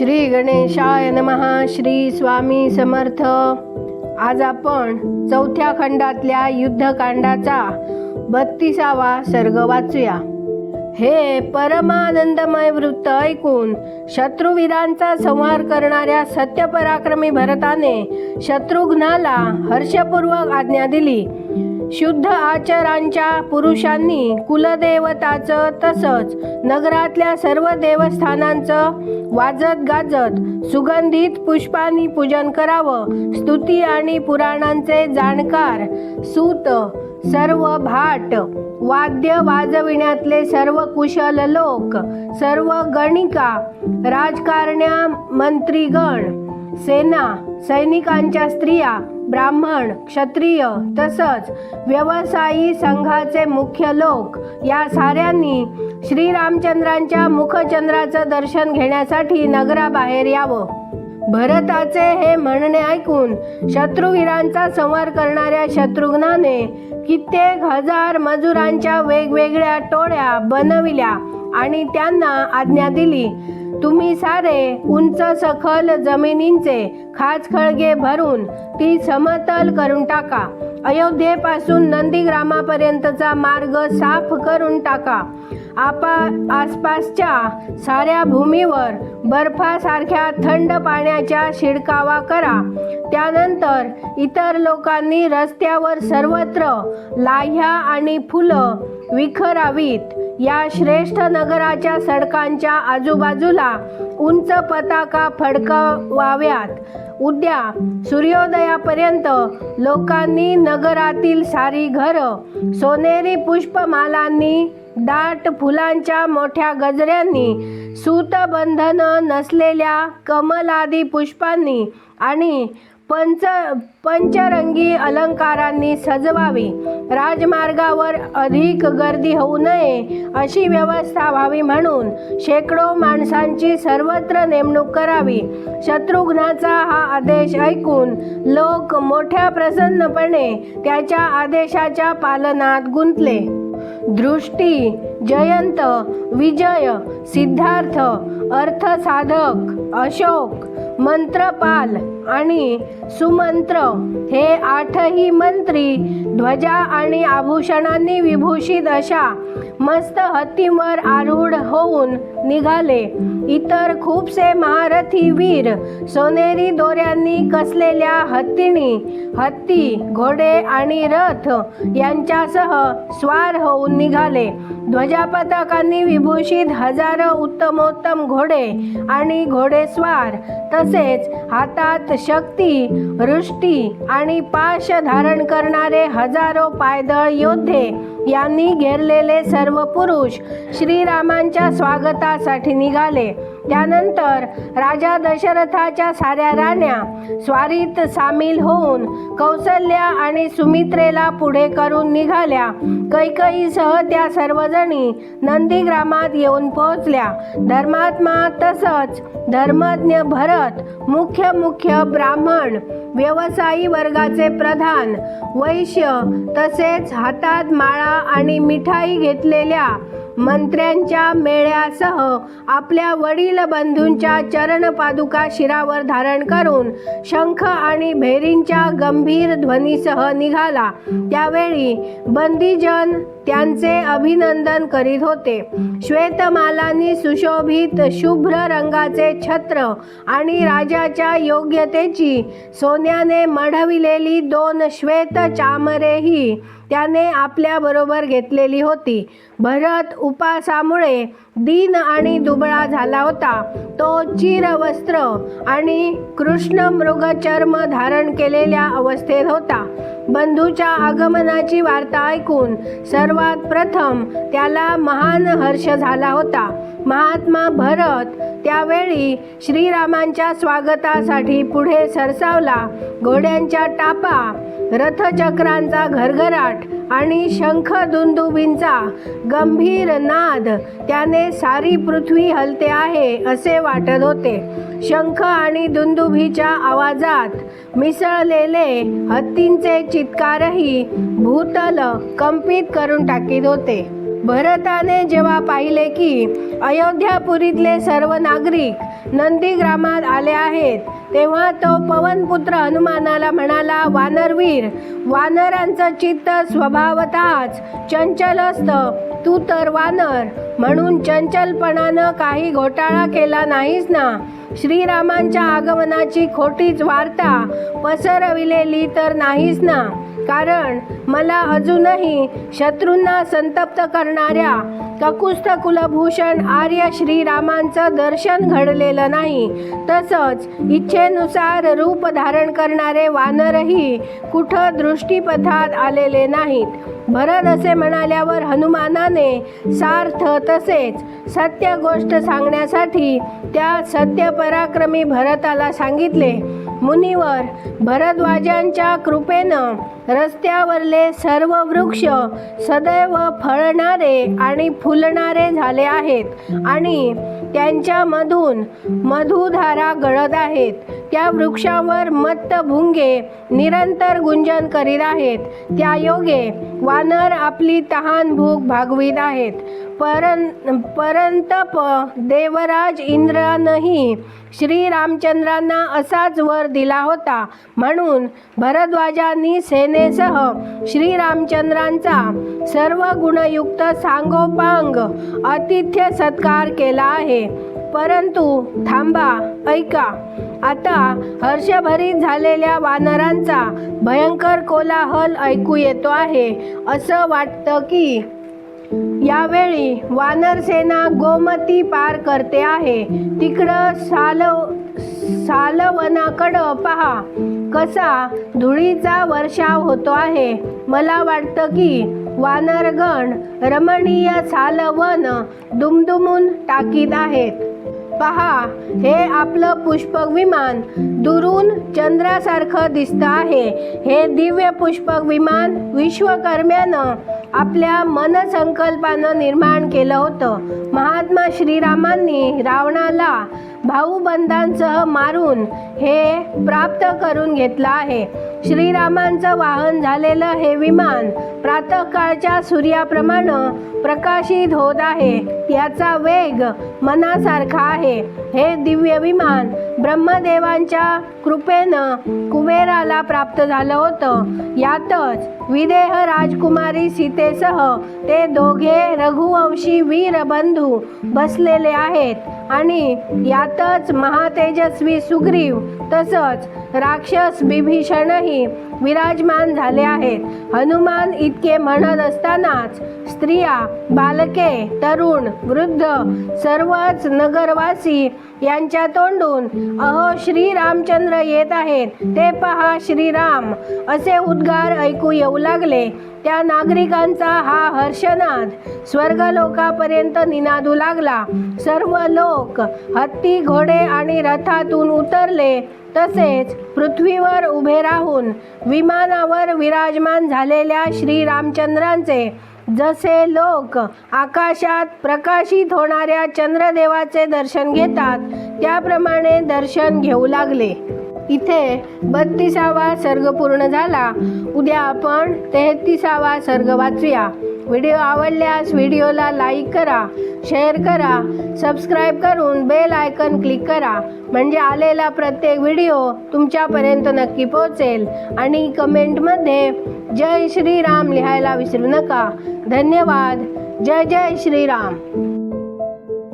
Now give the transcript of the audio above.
श्री गणेशाय नमहा श्री स्वामी समर्थ. आज आपण चौथ्या खंडातल्या युद्धकांडाचा बत्तीसावा सर्ग वाचूया. हे परमानंदमय वृत्त ऐकून शत्रुवीरांचा संहार करणाऱ्या सत्यपराक्रमी भरताने शत्रुघ्नाला हर्षपूर्वक आज्ञा दिली. शुद्ध आचारांच्या पुरुषांनी कुलदेवताचं तसंच नगरातल्या सर्व देवस्थानांचं वाजत गाजत सुगंधित पुष्पांनी पूजन करावं. स्तुती आणि पुराणांचे जाणकार सूत सर्व भाट वाद्य वाजविण्यातले सर्व कुशल लोक सर्व गणिका राजकारण्या मंत्रीगण सेना सैनिकांच्या स्त्रिया ब्राह्मण क्षत्रिय तसंच व्यवसायी संघाचे मुख्य लोक या साऱ्यांनी श्रीरामचंद्रांच्या मुखचंद्राचं दर्शन घेण्यासाठी नगराबाहेर यावं. भरताचे हे म्हणणे ऐकून शत्रुवीरांचा संवार करणाऱ्या शत्रुघ्नाने कित्येक हजार मजुरांच्या वेगवेगळ्या टोळ्या बनविल्या आणि त्यांना आज्ञा दिली. तुम्ही सारे उंच सखल जमिनींचे खाचखळगे भरून ती समतल करून टाका. अयोध्येपासून नंदीग्रामापर्यंतचा मार्ग साफ करून टाका. आपा आसपासच्या साऱ्या भूमीवर बर्फासारख्या थंड पाण्याच्या शिडकावा करा. त्यानंतर इतर लोकांनी रस्त्यावर सर्वत्र लाह्या आणि फुलं विखरावीत. या श्रेष्ठ नगराच्या सडकांच्या आजूबाजूला उंच पताका फडकवाव्यात. उद्या सूर्योदयापर्यंत लोकांनी नगरातील सारी घरं सोनेरी पुष्पमालांनी दाट फुलांच्या मोठ्या गजऱ्यांनी सूतबंधनं नसलेल्या कमलादी पुष्पांनी आणि पंच पंचरंगी अलंकारांनी सजवावी. राजमार्गावर अधिक गर्दी होऊ नये अशी व्यवस्था व्हावी म्हणून शेकडो माणसांची सर्वत्र नेमणूक करावी. शत्रुघ्नाचा हा आदेश ऐकून लोक मोठ्या प्रसन्नपणे त्याच्या आदेशाच्या पालनात गुंतले. दृष्टी जयंत विजय सिद्धार्थ अर्थसाधक अशोक मंत्रपाल आणि सुमंत्र हे आठही मंत्री ध्वजा आणि आभूषणांनी विभूषित अशा मस्त हत्तीवर आरूढ होऊन निघाले. इतर खूपसे महारथी वीर सोनेरी दोऱ्यांनी कसलेल्या हत्तीनी हत्ती घोडे आणि रथ यांच्यासह स्वार होऊन निघाले. ध्वजापताकांनी विभूषित हजारो उत्तमोत्तम घोडे आणि घोडेस्वार तसेच हातात शक्ती वृष्टी आणि पाश धारण करणारे हजारो पायदळ योद्धे यांनी घेरलेले सर्व पुरुष श्रीरामांच्या स्वागतासाठी निघाले. त्यानंतर राजा दशरथाच्या साऱ्या राण्या स्वारीत सामील होऊन कौसल्या आणि सुमित्रेला पुढे करून निघाल्या. कैकईसह त्या सर्वजणी नंदीग्रामात येऊन पोहोचल्या. धर्मात्मा तसंच धर्मज्ञ भरत मुख्य मुख्य ब्राह्मण व्यवसायी वर्गाचे प्रधान वैश्य तसेच हातात माळा आणि मिठाई घेतलेल्या मंत्र्यांच्या मेळ्यासह आपल्या वडील बंधूंच्या चरणपादुका शिरावर धारण करून शंख आणि भेरींच्या गंभीर ध्वनीसह निघाला. त्यावेळी बंदीजन त्यांचे अभिनंदन करीत होते. श्वेतमालांनी सुशोभित शुभ्र रंगाचे छत्र आणि राजाच्या योग्यतेची सोन्याने मढविलेली दोन श्वेत चामरेही त्याने आपल्याबरोबर घेतलेली होती. भरत उपासामुळे दीन आणि दुबळा झाला होता. तो चिरवस्त्र आणि कृष्ण मृगचर्म धारण केलेल्या अवस्थेत होता. बंधूच्या आगमनाची वार्ता ऐकून सर्वात प्रथम त्याला महान हर्ष झाला होता. महात्मा भरत त्यावेळी श्रीरामांच्या स्वागतासाठी पुढे सरसावला. घोड्यांच्या टापा रथचक्रांचा घरघराट आणि शंख दुंदुबींचा गंभीर नाद त्याने सारी पृथ्वी हलते आहे असे वाटत होते. शंख आणि दुंदुभीच्या आवाजात मिसळलेले हत्तींचे चित्कारही भूतल कंपित करून टाकीत होते. भरताने जेव्हा पाहिले की अयोध्यापुरीतले सर्व नागरिक नंदीग्रामात आले आहेत तेव्हा तो पवनपुत्र हनुमानाला म्हणाला वानरवीर वानरांचं चित्त स्वभावतःच चंचल असतं तू तर वानर म्हणून चंचलपणानं काही घोटाळा केला नाहीस ना? श्रीरामांच्या आगमनाची खोटीच वार्ता पसरविलेली तर नाहीच ना? कारण मला अजूनही शत्रूंना संतप्त करणाऱ्या ककुस्थ कुलभूषण आर्य श्रीरामांचं दर्शन घडलेलं नाही. तसंच इच्छेनुसार रूप धारण करणारे वानरही कुठं दृष्टीपथात आलेले नाहीत. भरत असे म्हणाल्यावर हनुमानाने सार्थ तसेच सत्य गोष्ट सांगण्यासाठी त्या सत्य पराक्रमी भरताला सांगितले मुनिवर भरद्वाजांच्या कृपेनं रस्त्यावरले सर्व वृक्ष सदैव फळणारे आणि फुलणारे झाले आहेत आणि त्यांच्यामधून मधुधारा गळत आहेत. त्या वृक्षावर मत्त भुंगे निरंतर गुंजन करीत आहेत. त्या योगे वानर आपली तहान भूक भागवीत आहेत. परं परंतप देवराज इंद्रानंही श्रीरामचंद्रांना असाच वर दिला होता. म्हणून भरद्वाजांनी सेनेसह श्रीरामचंद्रांचा सर्व गुणयुक्त सांगोपांग आतिथ्य सत्कार केला आहे. परंतु थांबा ऐका. आता हर्षभरीत झालेल्या वानरांचा भयंकर कोलाहल ऐकू येतो आहे. असं वाटतं की यावेळी वानरसेना गोमती पार करते आहे. तिकडं साल सालवनाकडं पहा. कसा धुळीचा वर्षाव होतो आहे. मला वाटतं की वानरगण रमणीय सालवन दुमदुमून टाकीत आहेत. पहा हे आपलं पुष्पक विमान दुरून चंद्रासारखं दिसतं आहे. हे दिव्य पुष्पक विमान विश्वकर्म्यानं आपल्या मनसंकल्पानं निर्माण केलं होतं. महात्मा श्रीरामांनी रावणाला भाऊबंधांसह मारून हे प्राप्त करून घेतलं आहे. श्रीरामांचं वाहन झालेलं हे विमान प्रातःकाळच्या सूर्याप्रमाणे प्रकाशित होत आहे. याचा वेग मनासारखा आहे. हे दिव्य विमान ब्रह्मदेवांच्या कृपेनं कुबेराला प्राप्त झालं होतं. यातच विदेह राजकुमारी सीतेसह ते दोघे रघुवंशी वीरबंधू बसलेले आहेत. आणि यातच महातेजस्वी सुग्रीव तसंच राक्षस बिभीषणही विराजमान झाले आहेत. हनुमान इतके म्हणत असतानाच स्त्रिया बालके तरुण वृद्ध सर्वच नगरवासी यांच्या तोंडून अहो श्रीरामचंद्र येत आहेत. ते पहा श्रीराम असे उद्गार ऐकू येऊ लागले. त्या नागरिकांचा हा हर्षनाद स्वर्गलोकापर्यंत निनादू लागला. सर्व लोक हत्ती घोडे आणि रथातून उतरले. तसेच पृथ्वीवर उभे राहून विमानावर विराजमान झालेल्या श्रीरामचंद्रांचे जसे लोक आकाशात प्रकाशित होणाऱ्या चंद्रदेवाचे दर्शन घेतात त्याप्रमाणे दर्शन घेऊ लागले. इथे बत्तीसावा सर्ग पूर्ण झाला. उद्या आपण तेहतीसावा सर्ग वाचूया. व्हिडिओ आवडल्यास व्हिडिओला लाईक करा शेअर करा सबस्क्राईब करून बेल आयकन क्लिक करा. म्हणजे आलेला प्रत्येक व्हिडिओ तुमच्यापर्यंत नक्की पोहोचेल. आणि कमेंटमध्ये जय श्रीराम लिहायला विसरू नका. धन्यवाद. जय जय श्रीराम.